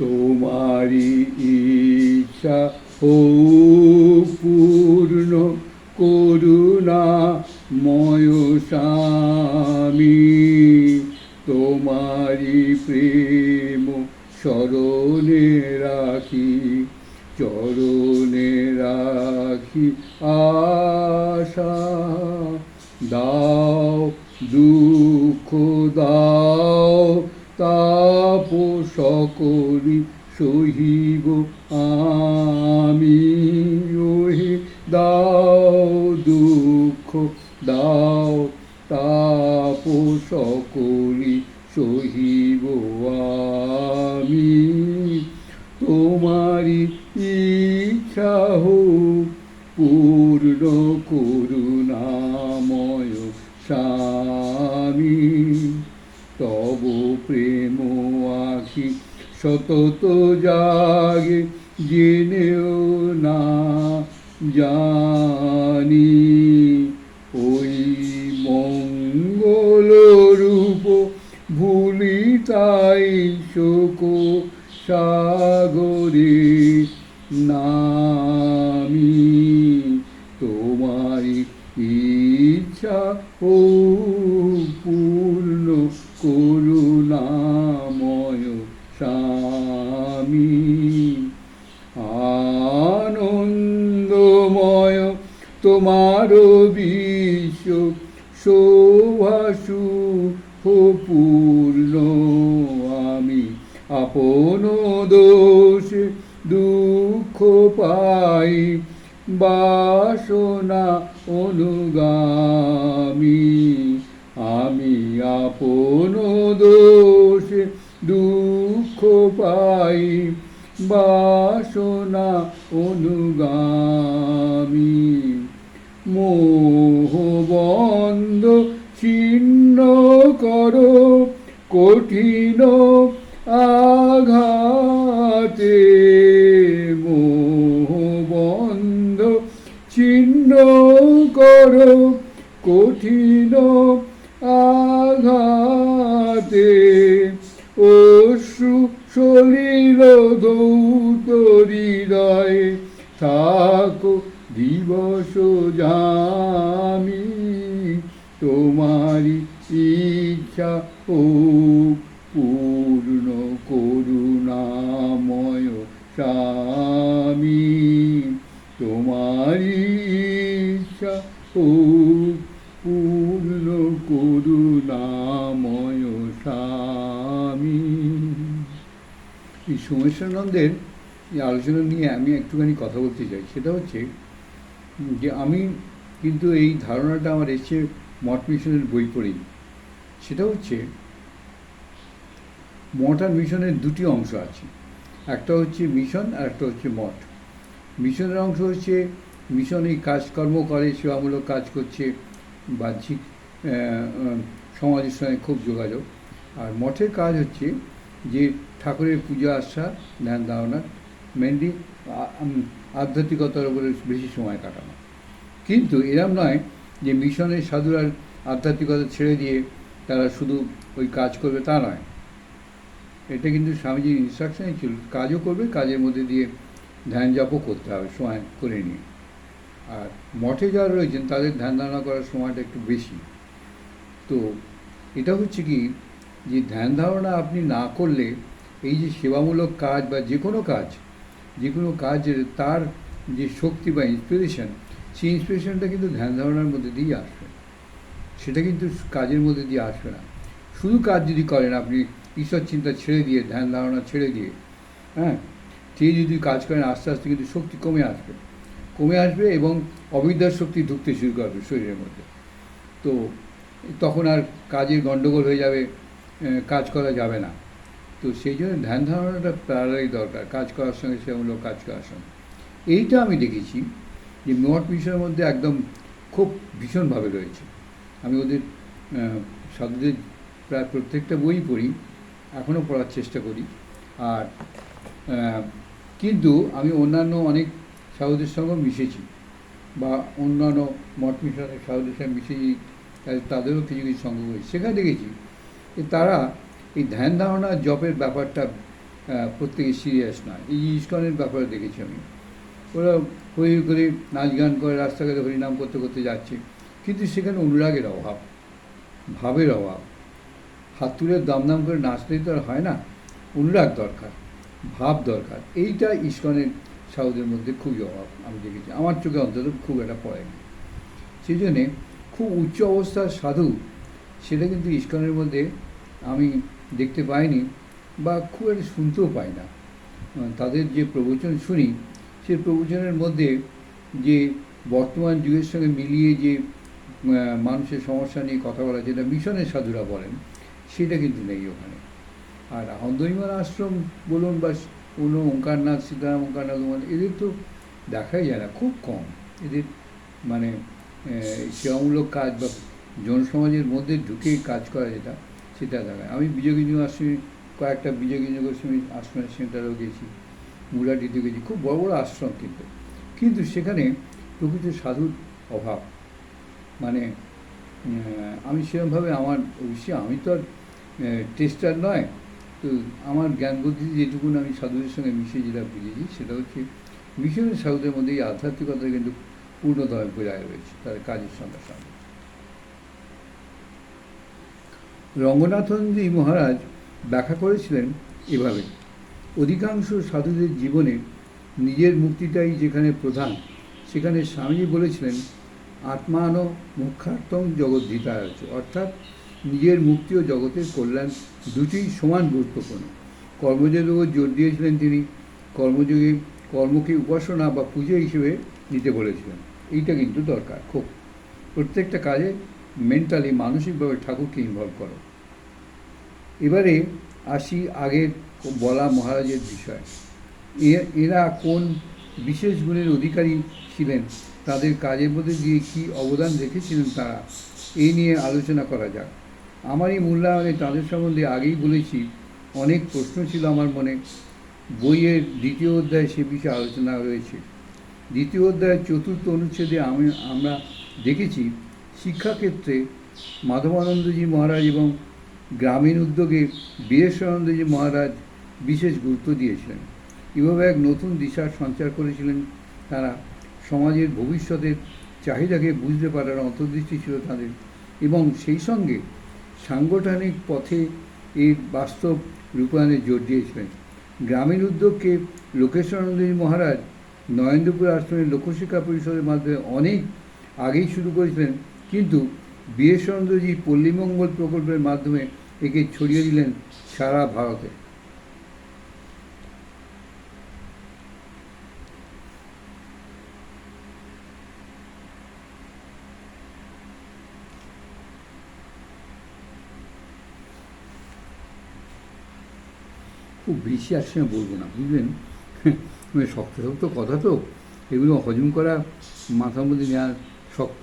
তোমারি ইচ্ছা ও পূর্ণ করুণা ময় তোমারি প্রেম স্মরণে রাখি, চরণে রাখি আশা। দাও দুঃখ, দাও তাপ সকলি সহিব আমি। ওহে দাও দুঃখ, দাও তাপ সকলি সহিব আমি। তোমারি ইচ্ছা হোক, পূর্ণ করুণাময় স্বামী সতত জাগে, জেনেও না জানি। ওই মঙ্গল রূপ ভুলি তাই শোক সাগরে নামি। তোমার ইচ্ছা ও তোমার বিশ্ব শোভাসু পূর্ণ আমি আপন দোষে দুঃখ পাই, বাসনা অনুগামী। আমি আপন দোষে দুঃখ পাই, বাসনা অনুগামী। মোহবন্ধ ছিন্ন করো, কঠিন আঘাতে মোহবন্ধ ছিন্ন করো, কঠিন আঘাতে অশ্রু সলিল ধৌত হৃদয়ে থাকো দিবস জামি তোমারি ইচ্ছা ও পূর্ণ করুণাময় স্বামী তোমারি ইচ্ছা ও পূর্ণ করুণাময় স্বামী। এই সোমেশ্বরানন্দের এই আলোচনা নিয়ে আমি একটুখানি কথা বলতে চাই। সেটা হচ্ছে যে আমি কিন্তু এই ধারণাটা আমার এসছে মঠ মিশনের বই পড়েই। সেটা হচ্ছে মঠ আর মিশনের দুটি অংশ আছে। একটা হচ্ছে মিশন আর একটা হচ্ছে মঠ। মিশনের অংশ হচ্ছে মিশন এই কাজকর্ম করে, সেবামূলক কাজ করছে, বাহ্যিক সমাজের সঙ্গে খুব যোগাযোগ। আর মঠের কাজ হচ্ছে যে ঠাকুরের পূজা আশা ধ্যান, ধারণা মেনলি আধ্যাত্মিকতার উপরে বেশি সময় কাটানো। কিন্তু এরম নয় যে মিশনের সাধুরা আধ্যাত্মিকতা ছেড়ে দিয়ে তারা শুধু ওই কাজ করবে তা নয়। এটা কিন্তু স্বামীজির ইনস্ট্রাকশনই ছিল, কাজও করবে, কাজের মধ্যে দিয়ে ধ্যান জপও করতে হবে, সময় করে নিয়ে। আর মঠে যারা রয়েছেন, তাদের ধ্যান ধারণা করার সময়টা একটু বেশি। তো এটা হচ্ছে কি, যে ধ্যান ধারণা আপনি না করলে এই যে সেবামূলক কাজ বা যে কোনো কাজ যে কোনো কাজের তার যে শক্তি বা ইন্সপিরেশন সেই ইন্সপিরেশনটা কিন্তু ধ্যান ধারণার মধ্যে দিয়েই আসবে। সেটা কিন্তু কাজের মধ্যে দিয়ে আসবে না। শুধু কাজ যদি করেন আপনি, ঈশ্বর চিন্তা ছেড়ে দিয়ে ধ্যান ধারণা ছেড়ে দিয়ে হ্যাঁ? সেই যদি কাজ করেন, আস্তে আস্তে কিন্তু শক্তি কমে আসবে। কমে আসবে এবং অবিদ্যার শক্তি ঢুকতে শুরু করবে শরীরের মধ্যে। তো তখন আর কাজের গণ্ডগোল হয়ে যাবে কাজ করা যাবে না। তো সেই জন্য ধ্যান ধারণাটা প্রায় দরকার, কাজ করার সঙ্গে সেগুলো কাজ করার সঙ্গে। এইটা আমি দেখেছি যে মঠ বিষয়ের মধ্যে একদম খুব ভীষণভাবে রয়েছে। আমি ওদের সাধুদের প্রায় প্রত্যেকটা বই পড়ি, এখনও পড়ার চেষ্টা করি। আর কিন্তু আমি অন্যান্য অনেক সাধুদের সঙ্গেও মিশেছি বা অন্যান্য মঠ মিশনের সাধুদের সঙ্গে মিশেছি, তাদের- তাদেরও কিছু কিছু সঙ্গ করি সেখানে দেখেছি যে তারা এই ধ্যান ধারণা জপের ব্যাপারটা প্রত্যেকে সিরিয়াস নয়। এই ইস্কনের ব্যাপারে দেখেছি আমি। ওরা হই করে নাচ গান করে, রাস্তাঘাটে হরিনাম করতে করতে যাচ্ছে। কিন্তু সেখানে অনুরাগের অভাব, ভাবের অভাব। হাত তুলে দাম দাম করে নাচলেই তো আর হয় না। অনুরাগ দরকার, ভাব দরকার। এইটা ইস্কনের সাউদের মধ্যে খুবই অভাব, আমি দেখেছি। আমার চোখে অন্তত খুব একটা পড়েনি। সেই জন্যে খুব উচ্চ অবস্থার সাধু, সেটা কিন্তু ইস্কনের মধ্যে আমি দেখতে পাইনি বা খুব একটা শুনতেও পাই না। তাদের যে প্রবচন শুনি, সেই প্রবচনের মধ্যে যে বর্তমান যুগের সঙ্গে মিলিয়ে যে মানুষের সমস্যা নিয়ে কথা বলা, যেটা মিশনের সাধুরা বলেন, সেটা কিন্তু নেই ওখানে। আর আনন্দইমান আশ্রম বলুন বা কোনো ওঙ্কারনাথ, সীতারাম ওঙ্কারনাথ এদের তো দেখাই যায় না, খুব কম। এদের মানে সেবামূলক কাজ বা জনসমাজের মধ্যে ঢুকে কাজ করা যেটা। সেটা দেখায় আমি বিজয়গিঞ্জ আশ্রমে কয়েকটা বিজয়গিঞ্জ গোস্বামী আশ্রমের সেন্টারেও গেছি মুরাটিতে গেছি। খুব বড় বড় আশ্রম কিন্তু। কিন্তু সেখানে প্রকৃত সাধুর অভাব। মানে আমি সেরকমভাবে আমার অবশ্যই আমি তো আর টেস্টার নয়। তো আমার জ্ঞান বুদ্ধি যেটুকুন আমি সাধুদের সঙ্গে মিশে যেটা বুঝেছি, সেটা হচ্ছে মিশনের সাধুদের মধ্যে এই আধ্যাত্মিকতা কিন্তু পূর্ণতভাবে বজায় রয়েছে তাদের কাজের সঙ্গে সঙ্গে। রঙ্গনাথনজি মহারাজ ব্যাখ্যা করেছিলেন এভাবে। অধিকাংশ সাধুদের জীবনে নিজের মুক্তিটাই যেখানে প্রধান, সেখানে স্বামীজি বলেছিলেন আত্মান মুখ্যার্থম জগদ্ধিতায় আছে অর্থাৎ নিজের মুক্তি ও জগতের কল্যাণ দুটিই সমান গুরুত্বপূর্ণ। কর্মযোগের উপর জোর দিয়েছিলেন তিনি, কর্মযোগে, কর্মকে উপাসনা বা পুজো হিসেবে নিতে বলেছিলেন। এইটা কিন্তু দরকার, খুব। প্রত্যেকটা কাজে মেন্টালি মানসিকভাবে ঠাকুরকে ইনভলভ করো। এবারে আসি আগের বলা মহারাজের বিষয়। এরা কোন বিশেষ গুণের অধিকারী ছিলেন, তাদের কাজের মধ্যে দিয়ে কী অবদান রেখেছিলেন তারা এই নিয়ে আলোচনা করা যাক। আমার এই মূল্যায়নে তাদের সম্বন্ধে আগেই বলেছি, অনেক প্রশ্ন ছিল আমার মনে। বইয়ের দ্বিতীয় অধ্যায়ে সে বিষয়ে আলোচনা রয়েছে। দ্বিতীয় অধ্যায়ের চতুর্থ অনুচ্ছেদে আমি, আমরা দেখেছি শিক্ষাক্ষেত্রে মাধবানন্দজি মহারাজ এবং গ্রামীণ উদ্যোগে বীরেশ্বরানন্দজি মহারাজ বিশেষ গুরুত্ব দিয়েছিলেন। এভাবে এক নতুন দিশার সঞ্চার করেছিলেন তারা। সমাজের ভবিষ্যতের চাহিদাকে বুঝতে পারার অন্তর্দৃষ্টি ছিল তাদের এবং সেই সঙ্গে সাংগঠনিক পথে এর বাস্তব রূপায়ণে জোর দিয়েছিলেন। গ্রামীণ উদ্যোগকে লোকেশ্বরানন্দজি মহারাজ নরেন্দ্রপুর আশ্রমের লোকশিক্ষা পরিষদের মাধ্যমে অনেক আগেই শুরু করেছিলেন কিন্তু বীরেশ্বরানন্দজি পল্লীমঙ্গল প্রকল্পের মাধ্যমে একে ছড়িয়ে দিলেন সারা ভারতে। খুব বেশি একসঙ্গে বলব না, বুঝলেন? শক্ত শক্ত কথা তো, এগুলো হজম করা মাথার মধ্যে নেওয়া শক্ত।